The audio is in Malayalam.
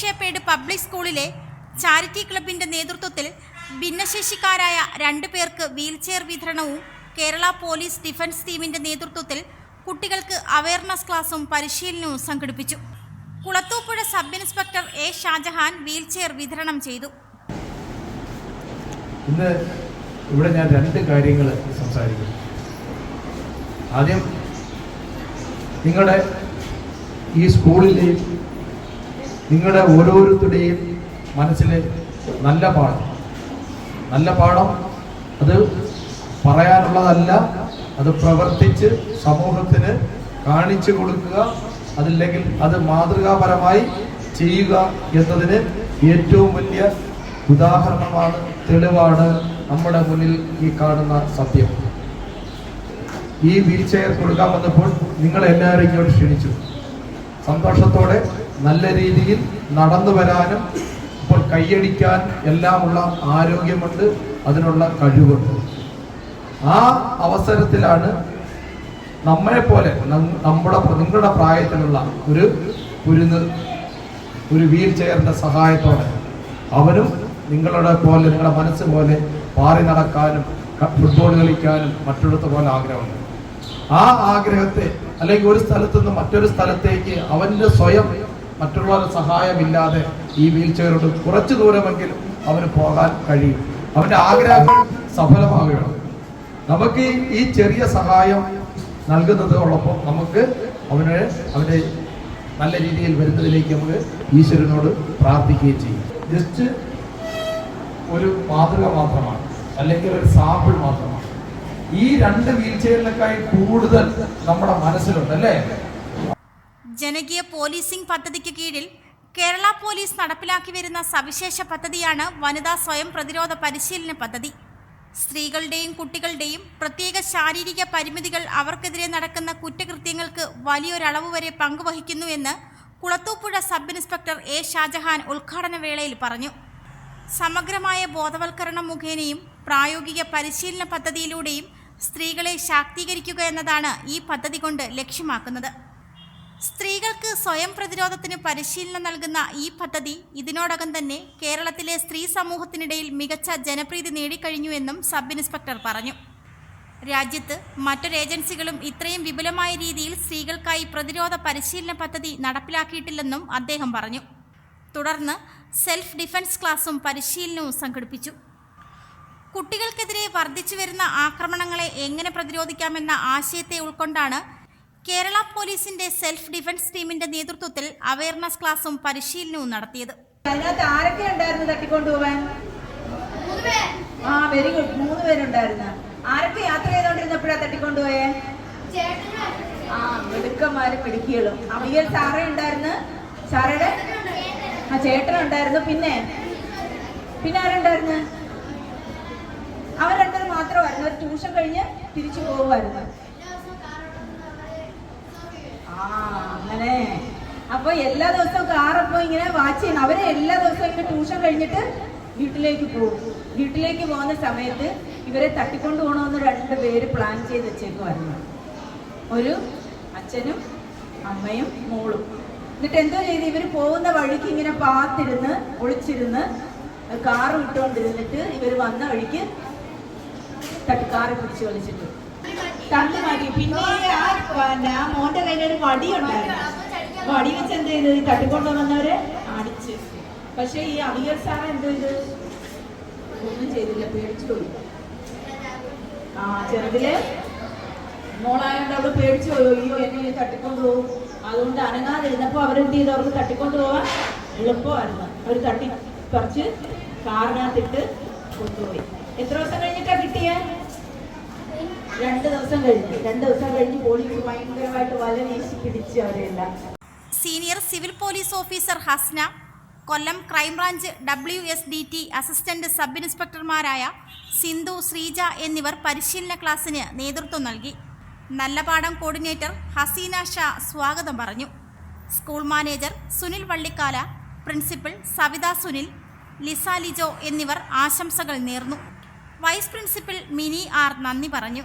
ഗുഡ്ഷേപ്പേട് പബ്ലിക് സ്കൂളിലെ ചാരിറ്റി ക്ലബിന്റെ നേതൃത്വത്തിൽ ഭിന്നശേഷിക്കാരായ രണ്ടു പേർക്ക് വീൽചെയർ വിതരണവും കേരള പോലീസ് ഡിഫൻസ് ടീമിന്റെ നേതൃത്വത്തിൽ കുട്ടികൾക്ക് അവയർനെസ് ക്ലാസും പരിശീലനവും സംഘടിപ്പിച്ചു. Kulathupuzha sub inspector A Shajahan wheelchair വിതരണം ചെയ്തു. ഇന്ന് ഇവിടെ ഞാൻ രണ്ട് കാര്യങ്ങൾ സംസാരിക്കുന്നു. ആദ്യം നിങ്ങളുടെ ഈ സ്കൂളിലെയും നിങ്ങളുടെ ഓരോരുത്തരുടെയും മനസ്സിലെ നല്ല പാഠം. നല്ല പാഠം അത് പറയാനുള്ളതല്ല അത് പ്രവർത്തിച്ച് സമൂഹത്തിന് കാണിച്ചു കൊടുക്കുക അതില്ലെങ്കിൽ അത് മാതൃകാപരമായി ചെയ്യുക എന്നതിന് ഏറ്റവും വലിയ ഉദാഹരണമാണ് തെളിവാണ് നമ്മുടെ മുന്നിൽ ഈ കാണുന്ന സത്യം. ഈ വീൽ ചെയർ കൊടുക്കാൻ വന്നപ്പോൾ നിങ്ങളെല്ലാവരും ഇങ്ങോട്ട് ക്ഷണിച്ചു. സന്തോഷത്തോടെ നല്ല രീതിയിൽ നടന്നു വരാനും ഇപ്പോൾ കൈയടിക്കാൻ എല്ലാമുള്ള ആരോഗ്യമുണ്ട് അതിനുള്ള കഴിവുണ്ട്. ആ അവസരത്തിലാണ് നമ്മളെ പോലെ നമ്മുടെ നിങ്ങളുടെ പ്രായത്തിലുള്ള ഒരു കുരുന്ന് ഒരു വീൽ ചെയറിന്റെ സഹായത്തോടെ അവനും നിങ്ങളുടെ പോലെ നിങ്ങളുടെ മനസ്സ് പോലെ പാറി നടക്കാനും ഫുട്ബോൾ കളിക്കാനും മറ്റൊരിടത്ത് പോലെ ആഗ്രഹമുണ്ട്. ആ ആഗ്രഹത്തെ അല്ലെങ്കിൽ ഒരു സ്ഥലത്തുനിന്ന് മറ്റൊരു സ്ഥലത്തേക്ക് അവന്റെ സ്വയം മറ്റുള്ളവരുടെ സഹായമില്ലാതെ ഈ വീൽ ചെയറോട് കുറച്ചു ദൂരമെങ്കിലും അവന് പോകാൻ കഴിയും. അവന്റെ ആഗ്രഹങ്ങൾ സഫലമാകുകയാണ്. നമുക്ക് ഈ ചെറിയ സഹായം നൽകുന്നതോടൊപ്പം നമുക്ക് അവന് അവന്റെ നല്ല രീതിയിൽ വരുന്നതിലേക്ക് നമുക്ക് ഈശ്വരനോട് പ്രാർത്ഥിക്കുകയും ചെയ്യും. ജസ്റ്റ് ഒരു മാതൃക മാത്രമാണ്. അല്ലെങ്കിൽ ഒരു സാമ്പിൾ മാത്രമാണ്. ഈ രണ്ട് വീൽ ചെയറിനേക്കായി കൂടുതൽ നമ്മുടെ മനസ്സിലുണ്ട് അല്ലേ? ജനകീയ പോലീസിംഗ് പദ്ധതിക്ക് കീഴിൽ കേരള പോലീസ് നടപ്പിലാക്കി വരുന്ന സവിശേഷ പദ്ധതിയാണ് വനിതാ സ്വയം പ്രതിരോധ പരിശീലന പദ്ധതി. സ്ത്രീകളുടെയും കുട്ടികളുടെയും പ്രത്യേക ശാരീരിക പരിമിതികൾ അവർക്കെതിരെ നടക്കുന്ന കുറ്റകൃത്യങ്ങൾക്ക് വലിയൊരളവ് വരെ പങ്കുവഹിക്കുന്നു എന്ന് Kulathupuzha sub inspector A Shajahan ഉദ്ഘാടന വേളയിൽ പറഞ്ഞു. സമഗ്രമായ ബോധവൽക്കരണം മുഖേനയും പ്രായോഗിക പരിശീലന പദ്ധതിയിലൂടെയും സ്ത്രീകളെ ശാക്തീകരിക്കുക എന്നതാണ് ഈ പദ്ധതി കൊണ്ട് ലക്ഷ്യമാക്കുന്നത്. സ്ത്രീകൾക്ക് സ്വയം പ്രതിരോധത്തിന് പരിശീലനം നൽകുന്ന ഈ പദ്ധതി ഇതിനോടകം തന്നെ കേരളത്തിലെ സ്ത്രീ സമൂഹത്തിനിടയിൽ മികച്ച ജനപ്രീതി നേടിക്കഴിഞ്ഞു എന്നും സബ് ഇൻസ്പെക്ടർ പറഞ്ഞു. രാജ്യത്ത് മറ്റൊരു ഏജൻസികളും ഇത്രയും വിപുലമായ രീതിയിൽ സ്ത്രീകൾക്കായി പ്രതിരോധ പരിശീലന പദ്ധതി നടപ്പിലാക്കിയിട്ടില്ലെന്നും അദ്ദേഹം പറഞ്ഞു. തുടർന്ന് സെൽഫ് ഡിഫൻസ് ക്ലാസും പരിശീലനവും സംഘടിപ്പിച്ചു. കുട്ടികൾക്കെതിരെ വർദ്ധിച്ചു വരുന്ന ആക്രമണങ്ങളെ എങ്ങനെ പ്രതിരോധിക്കാമെന്ന ആശയത്തെ ഉൾക്കൊണ്ടാണ് കേരള പോലീസിന്റെ സെൽഫ് ഡിഫൻസ് ടീമിന്റെ നേതൃത്വത്തിൽ അവയർനെസ് ക്ലാസും പരിശീലനവും നടത്തിയത്. അതിനകത്ത് ആരൊക്കെ ഉണ്ടായിരുന്നു തട്ടിക്കൊണ്ടുപോവാൻ ആ വെരി ഗുഡ് മൂന്ന് പേരുണ്ടായിരുന്നു. ആരൊക്കെ യാത്ര ചെയ്തോണ്ടിരുന്നപ്പോഴാ തട്ടിക്കൊണ്ടുപോയേ? ആ മിടുക്കന്മാരും മിടുക്കികളും. അവിയൽ സാറേ ഉണ്ടായിരുന്നു? സാറയുടെ ആ ചേട്ടനുണ്ടായിരുന്നു പിന്നെ? പിന്നെ ആരുണ്ടായിരുന്നു? അവർ രണ്ടുപേരും മാത്രമായിരുന്നു. ഒരു ട്യൂഷൻ കഴിഞ്ഞ് തിരിച്ചു പോകുമായിരുന്നു ആ അങ്ങനെ അപ്പൊ എല്ലാ ദിവസവും കാറപ്പോ ഇങ്ങനെ വാച്ച് ചെയ്യണം. അവരെ എല്ലാ ദിവസവും ഇങ്ങനെ ട്യൂഷൻ കഴിഞ്ഞിട്ട് വീട്ടിലേക്ക് പോകും. വീട്ടിലേക്ക് പോകുന്ന സമയത്ത് ഇവരെ തട്ടിക്കൊണ്ടു പോകണമെന്ന് രണ്ട് പേര് പ്ലാൻ ചെയ്ത് വെച്ചേക്കുമായിരുന്നു ഒരു അച്ഛനും അമ്മയും മോളും. എന്നിട്ട് എന്തോ ചെയ്ത് ഇവർ പോകുന്ന വഴിക്ക് ഇങ്ങനെ പാത്തിരുന്ന് ഒളിച്ചിരുന്ന് കാറ് വിട്ടുകൊണ്ടിരുന്നിട്ട് ഇവർ വന്ന വഴിക്ക് കാറ് പിടിച്ച് വലിച്ചിട്ടു. തള്ളി മാറ്റി. പിന്നെ ആ മോന്റെ കയ്യിൽ ഒരു വടി ഉണ്ടായിരുന്നു. വടി വെച്ച് എന്ത് ചെയ്ത് ഈ തട്ടിക്കൊണ്ടു വന്നവരെ അടിച്ച് പക്ഷെ ഈ അവിയൽ സാറ് എന്ത് ചെയ്ത് ഒന്നും ചെയ്തില്ല പേടിച്ചു പോയി. ആ ചെറുതിൽ മോളായോണ്ട് അവൾ പേടിച്ചു പോയി. എന്നെ തട്ടിക്കൊണ്ടു പോകും. അതുകൊണ്ട് അനങ്ങാതിരുന്നപ്പോ അവരെന്ത് ചെയ്തു? അവർക്ക് തട്ടിക്കൊണ്ടു പോവാൻ എളുപ്പമായിരുന്നു. അവർ തട്ടി കുറച്ച് കാറിനകത്തിട്ട് കൊണ്ടുപോയി. എത്ര ദിവസം കഴിഞ്ഞിട്ടാ കിട്ടിയേ? രണ്ട് ദിവസം കഴിഞ്ഞ്. രണ്ട് ദിവസം കഴിഞ്ഞ് പോലീസ് ഭയങ്കരമായിട്ട് വല വീശി പിടിച്ച് അവരെല്ലാം. Senior civil police officer Hasna Kollam crime branch W S D T assistant sub ഇൻസ്പെക്ടർമാരായ Sindhu Sreeja എന്നിവർ പരിശീലന ക്ലാസ്സിന് നേതൃത്വം നൽകി. നല്ലപാടം കോർഡിനേറ്റർ ഹസീന ഷാ സ്വാഗതം പറഞ്ഞു. School manager Sunil Vallikkala principal Savitha Sunil Lisa Lijo എന്നിവർ ആശംസകൾ നേർന്നു. വൈസ് പ്രിൻസിപ്പൽ മിനി ആർ നന്ദി പറഞ്ഞു.